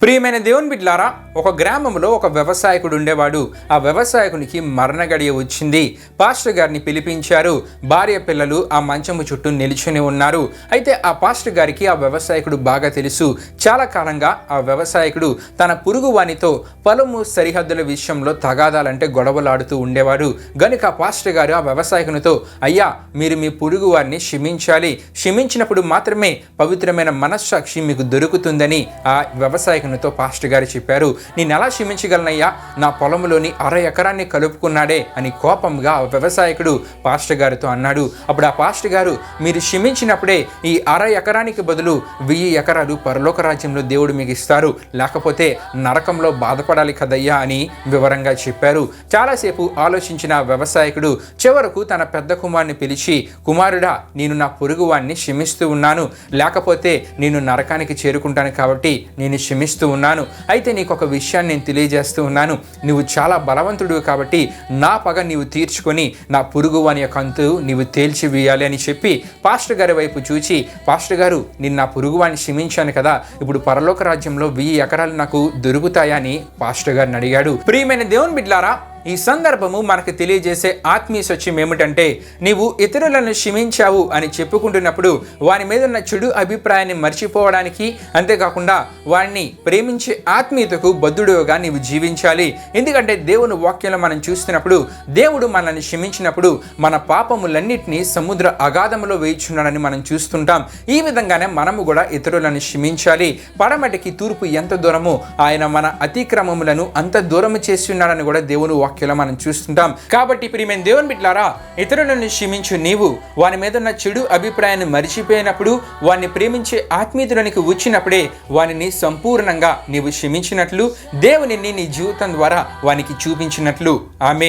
ప్రియమైన దేవుని బిడ్లారా ఒక గ్రామంలో ఒక వ్యవసాయకుడు ఉండేవాడు. ఆ వ్యవసాయకునికి మరణ గడియ వచ్చింది. పాస్టర్ గారిని పిలిపించారు. భార్య పిల్లలు ఆ మంచము చుట్టూ నిలుచుని ఉన్నారు. అయితే ఆ పాస్టర్ గారికి ఆ వ్యవసాయకుడు బాగా తెలుసు. చాలా కాలంగా ఆ వ్యవసాయకుడు తన పొరుగు వానితో పొలము సరిహద్దుల విషయంలో తగాదాలంటే గొడవలాడుతూ ఉండేవాడు. గనుక పాస్టర్ గారు ఆ వ్యవసాయకునితో అయ్యా మీరు మీ పురుగువారిని క్షమించాలి. క్షమించినప్పుడు మాత్రమే పవిత్రమైన మనస్సాక్షి మీకు దొరుకుతుందని ఆ అతనితో పాస్టర్ గారు చెప్పారు నేను ఎలా క్షమించగలనయ్యా? నా పొలంలోని అర ఎకరాన్ని కలుపుకున్నాడే అని కోపంగా వ్యవసాయకుడు పాస్టర్ గారితో అన్నాడు. అప్పుడు ఆ పాస్టర్ గారు మీరు క్షమించినప్పుడే ఈ అర ఎకరానికి బదులు వెయ్యి ఎకరాలు పరలోక రాజ్యంలో దేవుడు మీకు ఇస్తారు. లేకపోతే నరకంలో బాధపడాలి కదయ్యా అని వివరంగా చెప్పారు. చాలాసేపు ఆలోచించిన వ్యవసాయకుడు చివరకు తన పెద్ద కుమారుని పిలిచి కుమారుడా నేను నా పొరుగువాణ్ణి క్షమిస్తూ ఉన్నాను. లేకపోతే నేను నరకానికి చేరుకుంటాను కాబట్టి నేను క్షమిస్తూ ఉన్నాను. అయితే నీకు ఒక విషయాన్ని నేను తెలియజేస్తూ ఉన్నాను. నువ్వు చాలా బలవంతుడు కాబట్టి నా పగ నీవు తీర్చుకొని నా పొరుగువాని యొక్క అంతు నీవు తేల్చివేయాలి అని చెప్పి పాస్టర్ గారి వైపు చూచి పాస్టర్ గారు నేను నా పురుగువాణ్ణి క్షమించాను కదా. ఇప్పుడు పరలోక రాజ్యంలో వెయ్యి ఎకరాలు నాకు దొరుకుతాయని పాస్టర్ గారిని అడిగాడు. ప్రియమైన దేవుని బిడ్లారా ఈ సందర్భము మనకు తెలియజేసే ఆత్మీయ సత్యం ఏమిటంటే నీవు ఇతరులను క్షమించావు అని చెప్పుకుంటున్నప్పుడు వాని మీద ఉన్న చెడు అభిప్రాయాన్ని మర్చిపోవడానికి అంతేకాకుండా వారిని ప్రేమించే ఆత్మీయతకు బద్దుడుగా నీవు జీవించాలి. ఎందుకంటే దేవుని వాక్యంలో మనం చూస్తున్నప్పుడు దేవుడు మనల్ని క్షమించినప్పుడు మన పాపములన్నింటినీ సముద్ర అగాధములో వేయిచున్నాడని మనం చూస్తుంటాం. ఈ విధంగానే మనము కూడా ఇతరులను క్షమించాలి. పడమటికి తూర్పు ఎంత దూరమో ఆయన మన అతిక్రమములను అంత దూరము చేస్తున్నాడని కూడా దేవుని వాక్యంలో మనం చూస్తుంటాం. కాబట్టి ప్రియమైన దేవుని బిడ్లారా ఇతరులను క్షమించు నీవు. వాని మీద ఉన్న చెడు అభిప్రాయాన్ని మరిచిపోయినప్పుడు వారిని ప్రేమించే ఆత్మీయులనికి వచ్చినప్పుడే వానిని సంపూర్ణంగా నీవు క్షమించినట్లు దేవుని నీ జీవితం ద్వారా వానికి చూపించినట్లు. ఆమె